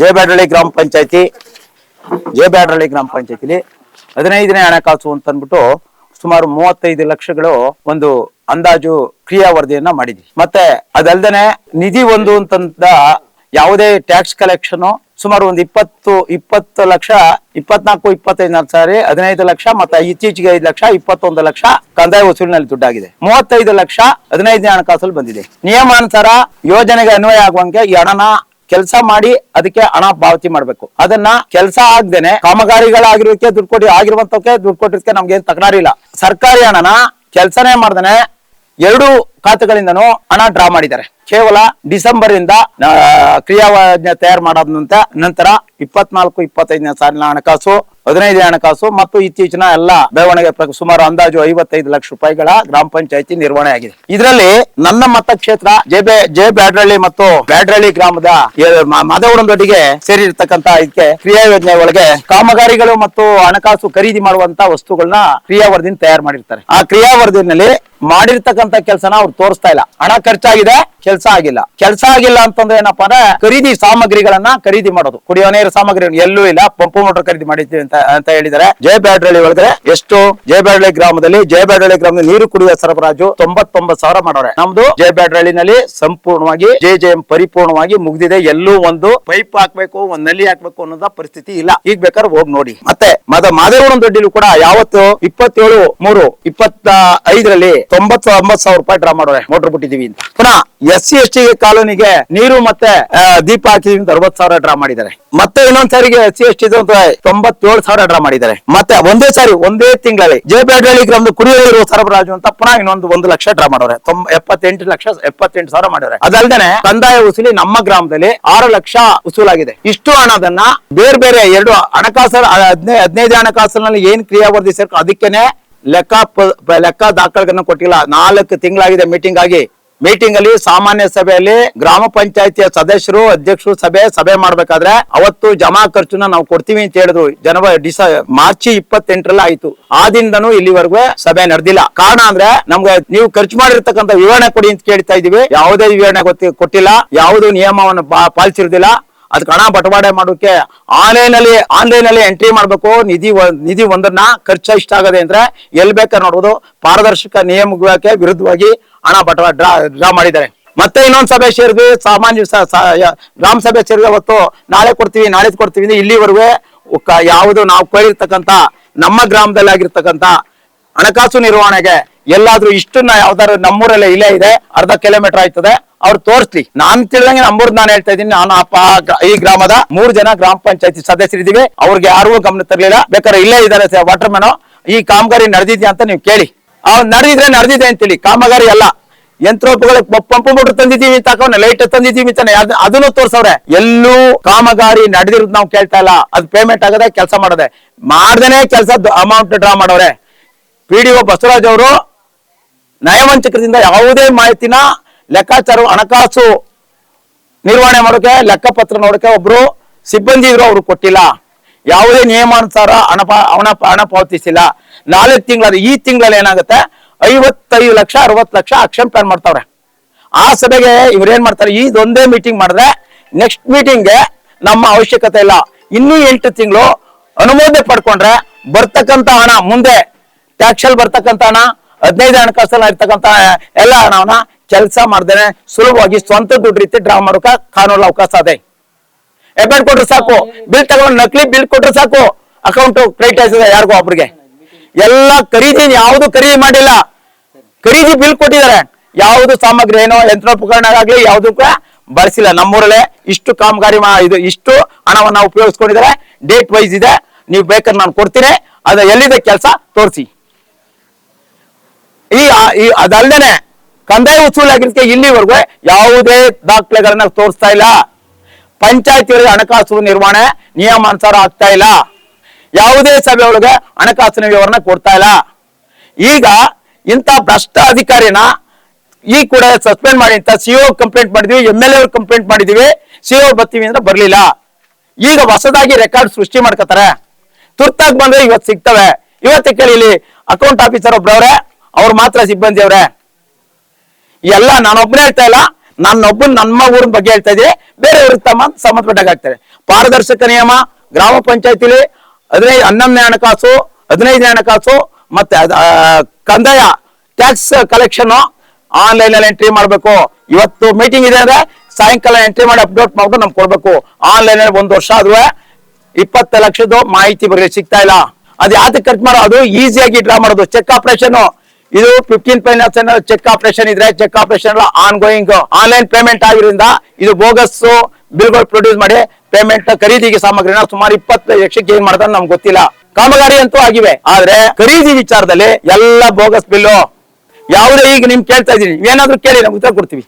ಜಯಬ್ಯಾಡಳ್ಳಿ ಗ್ರಾಮ ಪಂಚಾಯತಿ ಜಯಬ್ಯಾಡಳ್ಳಿ ಗ್ರಾಮ ಪಂಚಾಯತಿಲಿ ಹದಿನೈದನೇ ಹಣಕಾಸು ಅಂತ ಅಂದ್ಬಿಟ್ಟು ಸುಮಾರು ಮೂವತ್ತೈದು ಲಕ್ಷಗಳು ಒಂದು ಅಂದಾಜು ಕ್ರಿಯಾ ವರದಿಯನ್ನ ಮಾಡಿದ್ವಿ. ಮತ್ತೆ ಅದಲ್ದೇನೆ ನಿಧಿ ಒಂದು ಅಂತಂದ ಯಾವುದೇ ಟ್ಯಾಕ್ಸ್ ಕಲೆಕ್ಷನ್ ಸುಮಾರು ಒಂದು ಇಪ್ಪತ್ತು ಇಪ್ಪತ್ತು ಲಕ್ಷ, ಇಪ್ಪತ್ನಾಲ್ಕು ಇಪ್ಪತ್ತೈದು ಸಾರಿ ಹದಿನೈದು ಲಕ್ಷ ಮತ್ತೆ ಇತ್ತೀಚೆಗೆ ಐದು ಲಕ್ಷ, ಇಪ್ಪತ್ತೊಂದು ಲಕ್ಷ ಕಂದಾಯ ವಸೂಲಿನಲ್ಲಿ ದುಡ್ಡಾಗಿದೆ. ಮೂವತ್ತೈದು ಲಕ್ಷ ಹದಿನೈದನೇ ಹಣಕಾಸಲ್ಲಿ ಬಂದಿದೆ. ನಿಯಮಾನುಸಾರ ಯೋಜನೆಗೆ ಅನ್ವಯ ಆಗುವಂಗೆ ಈ ಹಣನ ಕೆಲಸ ಮಾಡಿ ಅದಕ್ಕೆ ಹಣ ಪಾವತಿ ಮಾಡ್ಬೇಕು. ಅದನ್ನ ಕೆಲಸ ಆಗ್ದೇನೆ ಕಾಮಗಾರಿಗಳಾಗಿರೋಕೆ ದುಡ್ಡು ಕೊಡಿ ಆಗಿರುವಂತಕ್ಕೆ ದುಡ್ಡು ಕೊಟ್ಟಿರ್ಕೆ ನಮ್ಗೆ ಏನ್ ತಕರಾರಿಲ್ಲ. ಸರ್ಕಾರಿ ಹಣನ ಕೆಲಸನೇ ಮಾಡ್ದೇನೆ ಎರಡು ಖಾತೆಗಳಿಂದನೂ ಹಣ ಡ್ರಾ ಮಾಡಿದ್ದಾರೆ. ಕೇವಲ ಡಿಸೆಂಬರ್ ಇಂದ ಕ್ರಿಯಾವಾಜ್ಞೆ ತಯಾರು ಮಾಡಾದ ನಂತರ ಇಪ್ಪತ್ನಾಲ್ಕು, ಇಪ್ಪತ್ತೈದನೇ ಸಾಲಿನ ಹಣಕಾಸು, ಹದಿನೈದನೇ ಹಣಕಾಸು ಮತ್ತು ಇತ್ತೀಚಿನ ಎಲ್ಲ ಬೆಳವಣಿಗೆ ಸುಮಾರು ಅಂದಾಜು ಐವತ್ತೈದು ಲಕ್ಷ ರೂಪಾಯಿಗಳ ಗ್ರಾಮ ಪಂಚಾಯತಿ ನಿರ್ವಹಣೆ ಆಗಿದೆ. ಇದರಲ್ಲಿ ನನ್ನ ಮತಕ್ಷೇತ್ರ ಜೆ ಬೆ ಜೆ ಬ್ಯಾಡ್ರಳ್ಳಿ ಮತ್ತು ಬ್ಯಾಡ್ರಳ್ಳಿ ಗ್ರಾಮದ ಮಾದವಡದೊಟ್ಟಿಗೆ ಸೇರಿರ್ತಕ್ಕಂತ ಇದಕ್ಕೆ ಕ್ರಿಯಾ ಯೋಜನೆ ಒಳಗೆ ಕಾಮಗಾರಿಗಳು ಮತ್ತು ಹಣಕಾಸು ಖರೀದಿ ಮಾಡುವಂತ ವಸ್ತುಗಳನ್ನ ಕ್ರಿಯಾ ವರದಿನ ತಯಾರು ಮಾಡಿರ್ತಾರೆ. ಆ ಕ್ರಿಯಾ ವರದಿನಲ್ಲಿ ಮಾಡಿರ್ತಕ್ಕಂತ ಕೆಲಸನ ತೋರಿಸ್ತಾ ಇಲ್ಲ. ಹಣ ಖರ್ಚಾಗಿದೆ. ಕೆಲಸ ಆಗಿಲ್ಲ. ಕೆಲಸ ಆಗಿಲ್ಲ ಅಂತಂದ್ರೆ ಏನಪ್ಪಾ ಅಂದ್ರೆ ಖರೀದಿ ಸಾಮಗ್ರಿಗಳನ್ನ ಖರೀದಿ ಮಾಡೋದು. ಕುಡಿಯೋ ನೀರು ಸಾಮಗ್ರಿ ಎಲ್ಲೂ ಇಲ್ಲ. ಪಂಪು ಮೋಟರ್ ಖರೀದಿ ಮಾಡಿದ್ದೀವಿ ಅಂತ ಅಂತ ಹೇಳಿದರೆ ಜಯ ಬ್ಯಾಡ್ರಳ್ಳಿ ಒಳಗಡೆ ಎಷ್ಟು? ಜಯ ಬ್ಯಾಡ್ರಳ್ಳಿ ಗ್ರಾಮದಲ್ಲಿ ಜಯ ಬ್ಯಾಡ್ರಳ್ಳಿ ಗ್ರಾಮದಲ್ಲಿ ನೀರು ಕುಡಿಯುವ ಸರಬರಾಜು ತೊಂಬತ್ತೊಂಬತ್ತು ಸಾವಿರ ಮಾಡೋರೆ. ನಮ್ದು ಜಯ ಬ್ಯಾಡ್ರಳ್ಳಿನಲ್ಲಿ ಸಂಪೂರ್ಣವಾಗಿ, ಜೆ ಜೆ ಎಂ ಪರಿಪೂರ್ಣವಾಗಿ ಮುಗಿದಿದೆ. ಎಲ್ಲೂ ಒಂದು ಪೈಪ್ ಹಾಕ್ಬೇಕು, ಒಂದ್ನಲ್ಲಿ ಹಾಕ್ಬೇಕು ಅನ್ನೋದ ಪರಿಸ್ಥಿತಿ ಇಲ್ಲ. ಈಗ ಬೇಕಾದ್ರೆ ಹೋಗಿ ನೋಡಿ. ಮತ್ತೆ ಮದ ಮಾದೇವನ ದೊಡ್ಡಿಲು ಕೂಡ ಯಾವತ್ತು ಇಪ್ಪತ್ತೇಳು ಮೂರು ಇಪ್ಪತ್ತ ಐದರಲ್ಲಿ ತೊಂಬತ್ತು ಒಂಬತ್ತು ಸಾವಿರ ರೂಪಾಯಿ ಡ್ರಾ ಮಾಡೋರೆ. ಮೋಟರ್ ಬಿಟ್ಟಿದೀವಿ ಅಂತ. ಪುನಃ ಎಸ್ ಸಿ ಎಸ್ ಟಿ ಕಾಲೋನಿಗೆ ನೀರು ಮತ್ತೆ ದೀಪ ಹಾಕಿದ್ರಿಂದ ಅರವತ್ ಸಾವಿರ ಡ್ರಾ ಮಾಡಿದ್ದಾರೆ. ಮತ್ತೆ ಇನ್ನೊಂದ್ ಸಾರಿಗೆ ಎಸ್ ಸಿ ಎಸ್ ಟಿ ತೊಂಬತ್ತೇಳು ಸಾವಿರ ಡ್ರಾ ಮಾಡಿದ್ದಾರೆ. ಮತ್ತೆ ಒಂದೇ ಸಾರಿ, ಒಂದೇ ತಿಂಗಳಲ್ಲಿ ಜಯಬೇಡಳ್ಳಿ ಗ್ರಾಮದ ಕುಡಿಯುವ ಸರಬರಾಜು ಅಂತ ಪುನಃ ಇನ್ನೊಂದು ಒಂದು ಲಕ್ಷ ಡ್ರಾ ಮಾಡೋರೆ ಎಪ್ಪತ್ತೆಂಟು ಲಕ್ಷ, ಎಪ್ಪತ್ತೆಂಟು ಸಾವಿರ ಮಾಡೋರೆ ಅದಲ್ದೇನೆ ಕಂದಾಯ ವಸೂಲಿ ನಮ್ಮ ಗ್ರಾಮದಲ್ಲಿ ಆರು ಲಕ್ಷ ವಸೂಲಾಗಿದೆ. ಇಷ್ಟು ಹಣದನ್ನ ಬೇರೆ ಬೇರೆ ಎರಡು ಹಣಕಾಸು ಹದಿನೈದು ಹದಿನೈದು ಹಣಕಾಸಿನಲ್ಲಿ ಏನ್ ಕ್ರಿಯಾ ವರದಿ ಸೇರ್ಕೊ ಅದಕ್ಕೇನೆ ಲೆಕ್ಕ ಲೆಕ್ಕ ದಾಖಲೆಗಳನ್ನ ಕೊಟ್ಟಿಲ್ಲ. ನಾಲ್ಕು ತಿಂಗಳಾಗಿದೆ ಮೀಟಿಂಗ್ ಆಗಿ. ಮೀಟಿಂಗ್ ಅಲ್ಲಿ ಸಾಮಾನ್ಯ ಸಭೆಯಲ್ಲಿ ಗ್ರಾಮ ಪಂಚಾಯತಿಯ ಸದಸ್ಯರು, ಅಧ್ಯಕ್ಷರು ಸಭೆ ಸಭೆ ಮಾಡ್ಬೇಕಾದ್ರೆ ಅವತ್ತು ಜಮಾ ಖರ್ಚುನ ನಾವು ಕೊಡ್ತೀವಿ ಅಂತ ಹೇಳಿದ್ರು. ಜನವರಿ ಡಿಸ, ಮಾರ್ಚ್ ಇಪ್ಪತ್ತೆಂಟರಲ್ಲಿ ಆಯ್ತು. ಆ ದಿನದೂ ಇಲ್ಲಿವರೆಗೂ ಸಭೆ ನಡೆದಿಲ್ಲ. ಕಾರಣ ಅಂದ್ರೆ ನಮ್ಗೆ ನೀವು ಖರ್ಚು ಮಾಡಿರ್ತಕ್ಕಂಥ ವಿವರಣೆ ಕೊಡಿ ಅಂತ ಕೇಳ್ತಾ ಇದೀವಿ ಯಾವುದೇ ವಿವರಣೆ ಕೊಟ್ಟಿಲ್ಲ. ಯಾವುದು ನಿಯಮವನ್ನು ಪಾಲಿಸಿರುದಿಲ್ಲ ಅದಕ್ಕೆ ಹಣ ಬಟವಾಡೆ ಮಾಡೋಕೆ ಆನ್ಲೈನ್ ಅಲ್ಲಿ ಆನ್ಲೈನ್ ಅಲ್ಲಿ ಎಂಟ್ರಿ ಮಾಡಬೇಕು. ನಿಧಿ ನಿಧಿ ಒಂದನ್ನ ಖರ್ಚು ಇಷ್ಟಾಗದೆ ಅಂದ್ರೆ ಎಲ್ಲಿ ಬೇಕಾದ್ರೆ ನೋಡ್ಬೋದು. ಪಾರದರ್ಶಕ ನಿಯಮಕ್ಕೆ ವಿರುದ್ಧವಾಗಿ ಹಣ ಬಟವಾ, ಡ್ರಾ ಡ್ರಾ ಮಾಡಿದ್ದಾರೆ. ಮತ್ತೆ ಇನ್ನೊಂದು ಸಭೆ ಸೇರಿದ್ವಿ. ಸಾಮಾನ್ಯ ಗ್ರಾಮ ಸಭೆ ಸೇರಿದ್ವಿ ಅವತ್ತು. ನಾಳೆ ಕೊಡ್ತೀವಿ ನಾಳೆ ಕೊಡ್ತೀವಿ ಇಲ್ಲಿವರೆಗೂ ಯಾವುದು ನಾವು ಕೇಳಿರ್ತಕ್ಕಂತ ನಮ್ಮ ಗ್ರಾಮದಲ್ಲಿ ಆಗಿರ್ತಕ್ಕಂತ ಹಣಕಾಸು ನಿರ್ವಹಣೆಗೆ ಎಲ್ಲಾದ್ರೂ ಇಷ್ಟನ್ನ ಯಾವ್ದಾದ್ರು ನಮ್ಮೂರಲ್ಲೇ ಇಲ್ಲೇ ಇದೆ. ಅರ್ಧ ಕಿಲೋಮೀಟರ್ ಆಯ್ತದೆ. ಅವ್ರು ತೋರಿಸ್ಲಿ. ನಾನ್ ತಿಳಿದಂಗೆ ನಂಬರ್ ನಾನು ಹೇಳ್ತಾ ಇದ್ದೀನಿ. ನಾನು ಅಪ್ಪ ಈ ಗ್ರಾಮದ ಮೂರು ಜನ ಗ್ರಾಮ ಪಂಚಾಯತಿ ಸದಸ್ಯರಿದ್ದೀವಿ ಅವ್ರಿಗೆ ಯಾರು ಗಮನ ತರಲಿಲ್ಲ. ಬೇಕಾದ್ರೆ ಇಲ್ಲೇ ಇದ್ದಾರೆ ವಾಟರ್ ಮ್ಯಾನ್ ಈ ಕಾಮಗಾರಿ ನಡೆದಿದ್ಯಾ ಅಂತ ನೀವು ಕೇಳಿ. ಅವ್ರು ನಡೆದಿದ್ರೆ ನಡೆದಿದೆ ಅಂತೇಳಿ. ಕಾಮಗಾರಿ ಅಲ್ಲ. ಯಂತ್ರೋಪಗಳು ಪಂಪ್ ಮೋಟರ್ ತಂದಿದ್ದೀವಿ ಅಂತ ಹಾಕೋನೆ ಲೈಟ್ ತಂದಿದ್ದೀವಿ ಅಂತ ಅದ್- ಅದನ್ನು ತೋರ್ಸವ್ರೆ. ಎಲ್ಲೂ ಕಾಮಗಾರಿ ನಡೆದಿರೋದು ನಾವು ಕೇಳ್ತಾ ಇಲ್ಲ. ಅದು ಪೇಮೆಂಟ್ ಆಗದೆ ಕೆಲಸ ಮಾಡದೆ. ಮಾಡ್ದೇನೆ ಕೆಲಸ ಅಮೌಂಟ್ ಡ್ರಾ ಮಾಡವ್ರೆ. ಪಿ ಡಿ ಒ ಬಸವರಾಜ್ ಅವರು ನಯವಂಚಕರಿಂದ ಯಾವುದೇ ಮಾಹಿತಿನ ಲೆಕ್ಕಾಚಾರ ಹಣಕಾಸು ನಿರ್ವಹಣೆ ಮಾಡೋಕೆ, ಲೆಕ್ಕಪತ್ರ ನೋಡೋಕೆ ಒಬ್ರು ಸಿಬ್ಬಂದಿ ಇದ್ರು ಅವ್ರು ಕೊಟ್ಟಿಲ್ಲ. ಯಾವುದೇ ನಿಯಮಾನುಸಾರ ಹಣ ಹಣ ಹಣ ಪಾವತಿಸಿಲ್ಲ. ನಾಲ್ಕು ತಿಂಗಳ ಈ ತಿಂಗಳಲ್ಲಿ ಏನಾಗುತ್ತೆ? ಐವತ್ತೈದು ಲಕ್ಷ, ಅರವತ್ತು ಲಕ್ಷ ಆಕ್ಷನ್ ಪ್ಲಾನ್ ಮಾಡ್ತಾವ್ರೆ. ಆ ಸಭೆಗೆ ಇವ್ರೇನ್ ಮಾಡ್ತಾರೆ? ಇದೊಂದೇ ಮೀಟಿಂಗ್ ಮಾಡಿದ್ರೆ ನೆಕ್ಸ್ಟ್ ಮೀಟಿಂಗ್ಗೆ ನಮ್ಮ ಅವಶ್ಯಕತೆ ಇಲ್ಲ. ಇನ್ನೂ ಎಂಟು ತಿಂಗಳು ಅನುಮೋದನೆ ಪಡ್ಕೊಂಡ್ರೆ ಬರ್ತಕ್ಕಂತ ಹಣ, ಮುಂದೆ ಟ್ಯಾಕ್ಸಲ್ಲಿ ಬರ್ತಕ್ಕಂಥ ಹಣ, ಹದಿನೈದು ಹಣಕಾಸಲ್ಲಿ ಇರ್ತಕ್ಕಂಥ, ಎಲ್ಲ ಹಣವನ್ನ ಕೆಲಸ ಮಾಡ್ದೇನೆ ಸುಲಭವಾಗಿ ಸ್ವಂತ ದುಡ್ಡು ರೀತಿ ಡ್ರಾ ಮಾಡೋಕೆ ಕಾನೂನು ಅವಕಾಶ ಅದೇ. ಎಬೆಡ್ ಕೊಟ್ರೆ ಸಾಕು. ಬಿಲ್ ತಗೊಂಡು ನಕಲಿ ಬಿಲ್ ಕೊಟ್ರೆ ಸಾಕು. ಅಕೌಂಟ್ ಕ್ರೆಡಿಟ್ ಆಯ್ತದೆ ಯಾರಿಗೂ ಒಬ್ರಿಗೆ. ಎಲ್ಲ ಖರೀದಿ ಯಾವುದು ಖರೀದಿ ಮಾಡಿಲ್ಲ. ಖರೀದಿ ಬಿಲ್ ಕೊಟ್ಟಿದ್ದಾರೆ. ಯಾವುದು ಸಾಮಗ್ರಿ ಏನೋ ಯಂತ್ರೋಪಕರಣ ಆಗ್ಲಿ ಯಾವ್ದು ಕೂಡ ಬಳಸಿಲ್ಲ ನಮ್ಮೂರಲ್ಲೇ ಇಷ್ಟು ಕಾಮಗಾರಿ ಇದು ಇಷ್ಟು ಹಣವನ್ನ ಉಪಯೋಗಿಸ್ಕೊಂಡಿದ್ದಾರೆ. ಡೇಟ್ ವೈಸ್ ಇದೆ. ನೀವು ಬೇಕಾದ್ರೆ ನಾನು ಕೊಡ್ತೀನಿ. ಅದು ಎಲ್ಲಿದೆ ಕೆಲಸ? ತೋರಿಸಿ. ಈ, ಅದಲ್ದೇನೆ ಕಂದಾಯ ವಸೂಲಾಗಿದ್ದಕ್ಕೆ ಇಲ್ಲಿವರೆಗೂ ಯಾವುದೇ ದಾಖಲೆಗಳನ್ನ ತೋರಿಸ್ತಾ ಇಲ್ಲ. ಪಂಚಾಯತಿಗಳಿಗೆ ಹಣಕಾಸು ನಿರ್ವಹಣೆ ನಿಯಮಾನುಸಾರ ಆಗ್ತಾ ಇಲ್ಲ. ಯಾವುದೇ ಸಭೆ ಒಳಗೆ ಹಣಕಾಸಿನ ವಿವರಣ ಕೊಡ್ತಾ ಇಲ್ಲ. ಈಗ ಇಂಥ ಭ್ರಷ್ಟ ಅಧಿಕಾರಿನ ಈ ಕೂಡ ಸಸ್ಪೆಂಡ್ ಮಾಡಿ ಅಂತ ಸಿಒ ಕಂಪ್ಲೇಂಟ್ ಮಾಡಿದ್ವಿ ಎಂ ಎಲ್ ಎ ಕಂಪ್ಲೇಂಟ್ ಮಾಡಿದೀವಿ, ಸಿಒ ಬರ್ತೀವಿ ಅಂದ್ರೆ ಬರ್ಲಿಲ್ಲ. ಈಗ ಹೊಸದಾಗಿ ರೆಕಾರ್ಡ್ ಸೃಷ್ಟಿ ಮಾಡ್ಕೋತಾರೆ ತುರ್ತಾಗಿ ಬಂದ್ರೆ ಇವತ್ತು ಸಿಗ್ತವೆ. ಇವತ್ತು ಕೇಳಿ ಇಲ್ಲಿ ಅಕೌಂಟ್ ಆಫೀಸರ್ ಒಬ್ರವ್ರೆ, ಅವ್ರು ಮಾತ್ರ ಸಿಬ್ಬಂದಿ ಅವ್ರೆ ಎಲ್ಲ ನಾನೊಬ್ಬನೇ ಹೇಳ್ತಾ ಇಲ್ಲ. ನನ್ನೊಬ್ಬನ್ ನಮ್ಮ ಊರಿನ ಬಗ್ಗೆ ಹೇಳ್ತಾ ಇದ್ದೀನಿ. ಬೇರೆಯವ್ರಿಗೆ ತಮ್ಮ ಸಂಬಂಧಪಟ್ಟಾಗ್ತಾರೆ ಪಾರದರ್ಶಕ ನಿಯಮ, ಗ್ರಾಮ ಪಂಚಾಯತಿಲಿ ಹದಿನೈದು ಹನ್ನೊಂದನೇ ಹಣಕಾಸು, ಹದಿನೈದನೇ ಹಣಕಾಸು ಮತ್ತೆ ಕಂದಾಯ ಟ್ಯಾಕ್ಸ್ ಕಲೆಕ್ಷನ್ ಆನ್ಲೈನ್ ಅಲ್ಲಿ ಎಂಟ್ರಿ ಮಾಡಬೇಕು. ಇವತ್ತು ಮೀಟಿಂಗ್ ಇದೆ ಅಂದ್ರೆ ಸಾಯಂಕಾಲ ಎಂಟ್ರಿ ಮಾಡಿ ಅಪ್ಡೇಟ್ ಮಾಡ್ಬಿಟ್ಟು ನಮ್ಗೆ ಕೊಡ್ಬೇಕು. ಆನ್ಲೈನ್ ಅಲ್ಲಿ ಒಂದು ವರ್ಷ ಆದ್ರೂ ಇಪ್ಪತ್ತು ಲಕ್ಷದ ಮಾಹಿತಿ ಬರೀ ಸಿಗ್ತಾ ಇಲ್ಲ. ಅದು ಯಾತಕ್ಕೆ ಖರ್ಚು ಮಾಡೋ, ಅದು ಈಸಿಯಾಗಿ ಡ್ರಾ ಮಾಡೋದು. ಚೆಕ್ ಆಪರೇಷನ್ ಇದು ಫಿಫ್ಟೀನ್ ಫೈನಾನ್ಸ್ ಚೆಕ್ ಆಪರೇಷನ್ ಇದ್ರೆ ಚೆಕ್ ಆಪರೇಷನ್ ಎಲ್ಲ ಆನ್ ಗೋಯಿಂಗ್ ಆನ್ಲೈನ್ ಪೇಮೆಂಟ್ ಆಗಿರೋದ್ರಿಂದ ಇದು ಬೋಗಸ್ ಬಿಲ್ಗಳು ಪ್ರೊಡ್ಯೂಸ್ ಮಾಡಿ ಪೇಮೆಂಟ್ ಖರೀದಿಗೆ ಸಾಮಗ್ರಿನ ಸುಮಾರು ಇಪ್ಪತ್ತು ಲಕ್ಷಕ್ಕೆ ಏನ್ ಮಾಡ್ತಾರೆ ನಮ್ಗೆ ಗೊತ್ತಿಲ್ಲ. ಕಾಮಗಾರಿ ಅಂತೂ ಆಗಿವೆ. ಆದ್ರೆ ಖರೀದಿ ವಿಚಾರದಲ್ಲಿ ಎಲ್ಲ ಬೋಗಸ್ ಬಿಲ್ಲು ಯಾವುದೇ, ಈಗ ನಿಮ್ ಕೇಳ್ತಾ ಇದೀನಿ ಏನಾದ್ರೂ ಕೇಳಿ, ನಮ್ಗೆ ಉತ್ತರ ಕೊಡ್ತೀವಿ.